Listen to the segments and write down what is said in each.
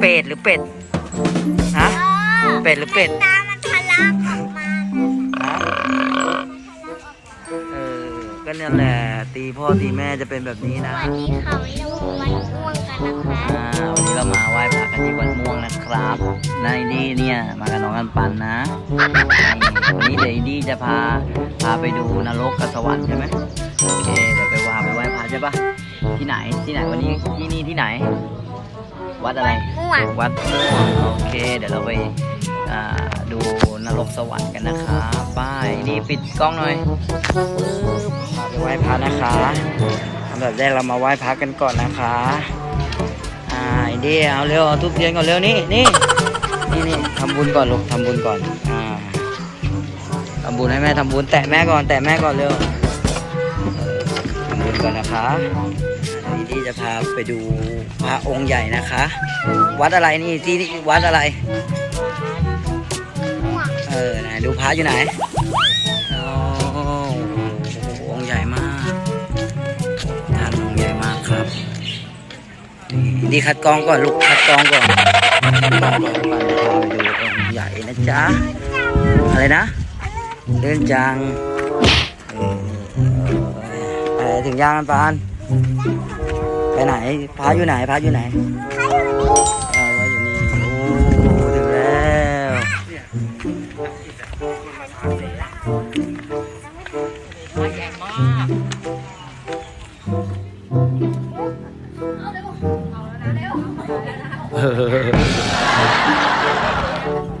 เป็ดหรือเป็ดฮะเป็ดหรือเป็ดตามันทะลักออกมาฮะเออก็นั่นแหละตีพ่อตีแม่จะเป็นแบบนี้นะวันนี้เขาไม่รู้วันม่วงกันนะคะอ่าวันนี้เรามาไหว้พระกันที่วัดม่วงนะครับนายดีเนี่ยมากับน้องกันปันนะนี่วันนี้เดี๋ยวอีดีจะพาพาไปดูนรกกับสวรรค์ใช่ไหมโอเคเดี๋ยวไปว่าไปไหว้พระใช่ปะที่ไหนที่ไหนวันนี้ที่นี่ที่ไหน วัดอะไร ม่วงวัดม่วงโอเค เดี๋ยวเราไปอ่าดูนรกสวรรค์กันนะคะป้ายนี่ปิดกล้องหน่อยปึ๊บเราไปไหว้พระนะคะอันดับแรกเรามาไหว้พระกันก่อนนะคะอ่าไอ้ดีเอาเร็วเอาทุบเทียนก่อนเร็วนี่นี่นี่นี่ทำบุญก่อนลูกทำบุญก่อนอ่าทำบุญให้แม่ทำบุญแตะแม่ก่อนแตะแม่ก่อนเร็วเออทำบุญก่อนนะคะไอ้ดีจะพาไปดู พระองค์ใหญ่นะคะ วัดอะไรนี่ที่นี่วัดอะไร เออไหนดูพระอยู่ไหนโอ้โหองค์ใหญ่มากท่านองค์ใหญ่มากครับนี่ดีคัดกรองก่อนลูกคัดกรองก่อนคัดกรองก่อนพาไปดูองค์ใหญ่นะจ๊ะอะไรนะเรื่องจังไปถึงย่างกันปาน ไปไหนพระอยู่ไหนพระอยู่ไหนเออไว้อยู่นี่โอ้ถึงแล้ว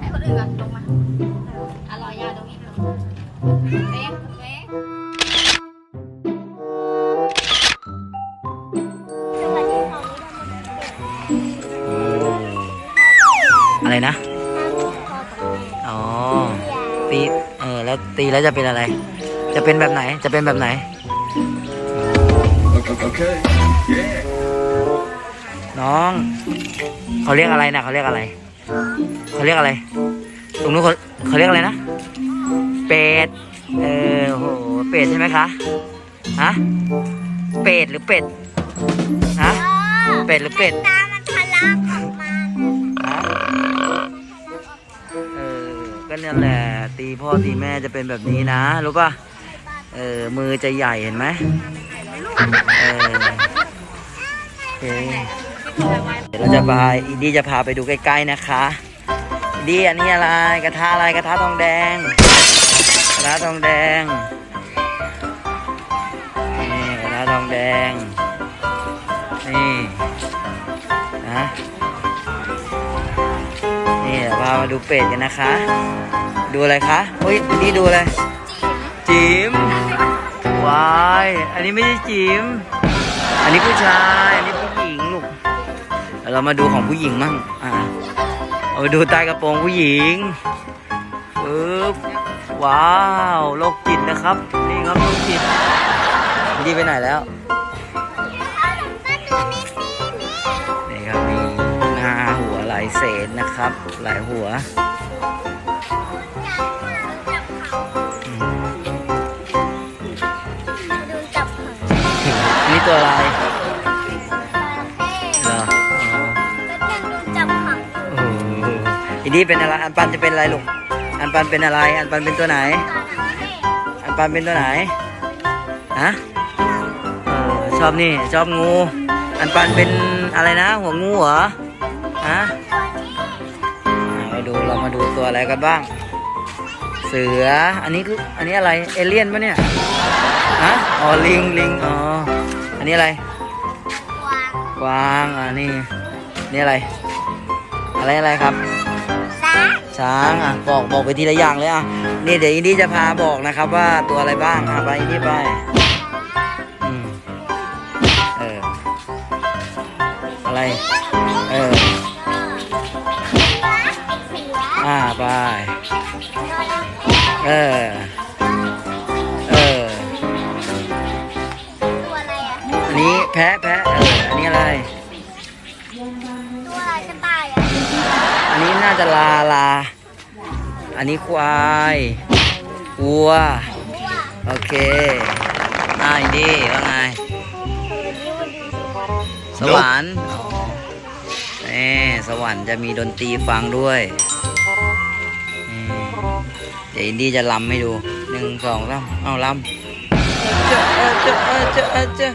ให้คนอื่นลงมาอร่อยยาตรงนี้เอ๊ะเอ๊ะ อะไรนะ อ๋อ ตี เออ แล้วตีแล้วจะเป็นอะไร จะเป็นแบบไหน จะเป็นแบบไหน Okay. Yeah. น้อง เขาเรียกอะไรนะเขาเรียกอะไร เขาเรียกอะไร ตรงนู้นเขาเขาเรียกอะไรนะ เป็ด เออโห เป็ดใช่ไหมคะ ฮะ เป็ดหรือเป็ด ฮะ เป็ดหรือเป็ดตาม อก็นั่นแหละ ตีพ่อตีแม่จะเป็นแบบนี้นะรู้ป่ะเออมือจะใหญ่เห็นไหมเออโอเคเดี๋ยวเราจะพาอีดีจะพาไปดูใกล้ๆนะคะดีอันนี้อะไรกระทะอะไรกระทะทองแดงกระทะทองแดงามาดูเป็ดกันนะคะ ดูอะไรคะอุ้ยนี่ดูอะไรจิ๋มวายอันนี้ไม่ใช่จิ๋มอันนี้ผู้ชาย อันนี้ผู้หญิงลูกเดี๋ยวเรามาดูของผู้หญิงมั่งอ่าเอาไปดูใต้กระโปรงผู้หญิงปึ๊บว้าวโรคจิตนะครับ นี่ครับโรคจิตดีไปไหนแล้ว เศษนะครับ หลายหัวอืมดูจับหังนี่ตัวอะไรจเหรออ๋อระเข้เป็นดูจับหังโอ้โหอีนี่เป็นอะไร อันปันจะเป็นอะไรลูก อันปันเป็นอะไร อันปันเป็นตัวไหน อันปันเป็นตัวไหน ฮะเออชอบนี่ ชอบงู อันปันเป็นอะไรนะ หัวงูเหรอ ฮะมาดูเรามาดูตัวอะไรกันบ้าง เสือ อันนี้คืออันนี้อะไร เอเลี่ยนปะเนี่ย ฮะ อ๋อ ลิง ลิง อ๋อ อันนี้อะไร กวางกวางอ่านี่ นี่อะไร อะไรอะไรครับช้างช้าง อะ บอกบอกไปทีละอย่างเลยอะ นี่เดี๋ยวอินดี้จะพาบอกนะครับว่าตัวอะไรบ้างอะไปอินดี้ไป เออ เออ ตัวอะไรอะ อันนี้แพะแพะเออ อันนี้อะไร ตัวอะไรกระต่ายอะอันนี้น่าจะลาลา อันนี้ควายวัว วัวโอเคอ่าอินดี้ว่าไงสวรรค์อ๋อไหนนี่สวรรค์จะมีดนตรีฟังด้วยนี่ เดี๋ยวอินดี้จะลำให้ดูหนึ่งสองสามเอาลำเจอเออเจอเออเจอเออเจอ